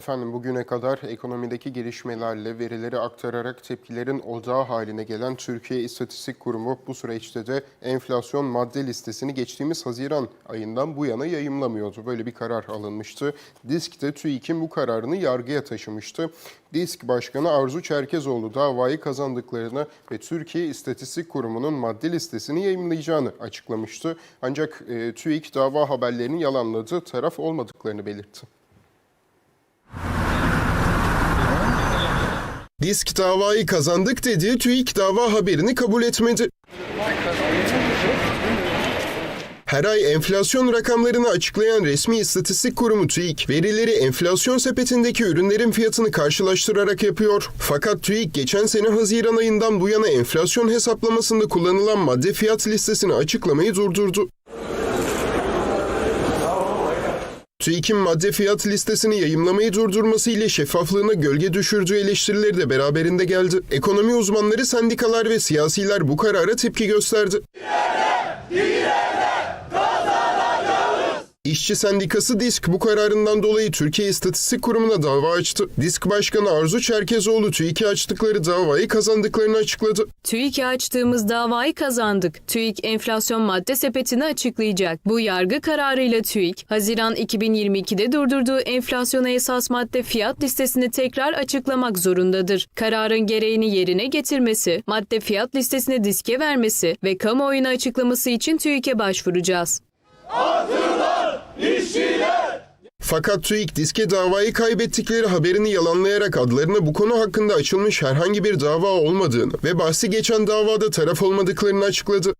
Efendim bugüne kadar ekonomideki gelişmelerle verileri aktararak tepkilerin odağı haline gelen Türkiye İstatistik Kurumu bu süreçte de enflasyon madde listesini geçtiğimiz Haziran ayından bu yana yayımlamıyordu. Böyle bir karar alınmıştı. Disk de TÜİK'in bu kararını yargıya taşımıştı. Disk Başkanı Arzu Çerkezoğlu davayı kazandıklarını ve Türkiye İstatistik Kurumu'nun madde listesini yayımlayacağını açıklamıştı. Ancak e, TÜİK dava haberlerini yalanladı, taraf olmadıklarını belirtti. Disk davayı kazandık dedi, TÜİK dava haberini kabul etmedi. Her ay enflasyon rakamlarını açıklayan resmi istatistik kurumu TÜİK, verileri enflasyon sepetindeki ürünlerin fiyatını karşılaştırarak yapıyor. Fakat TÜİK geçen sene Haziran ayından bu yana enflasyon hesaplamasında kullanılan madde fiyat listesini açıklamayı durdurdu. TÜİK'in madde fiyat listesini yayımlamayı durdurması ile şeffaflığına gölge düşürdüğü eleştirileri de beraberinde geldi. Ekonomi uzmanları, sendikalar ve siyasiler bu karara tepki gösterdi. İşçi Sendikası DİSK bu kararından dolayı Türkiye İstatistik Kurumu'na dava açtı. DİSK Başkanı Arzu Çerkezoğlu TÜİK'e açtıkları davayı kazandıklarını açıkladı. TÜİK'e açtığımız davayı kazandık. TÜİK enflasyon madde sepetini açıklayacak. Bu yargı kararıyla TÜİK, Haziran 2022'de durdurduğu enflasyona esas madde fiyat listesini tekrar açıklamak zorundadır. Kararın gereğini yerine getirmesi, madde fiyat listesini diske vermesi ve kamuoyuna açıklaması için TÜİK'e başvuracağız. Fakat TÜİK diske davayı kaybettikleri haberini yalanlayarak adlarına bu konu hakkında açılmış herhangi bir dava olmadığını ve bahsi geçen davada taraf olmadıklarını açıkladı.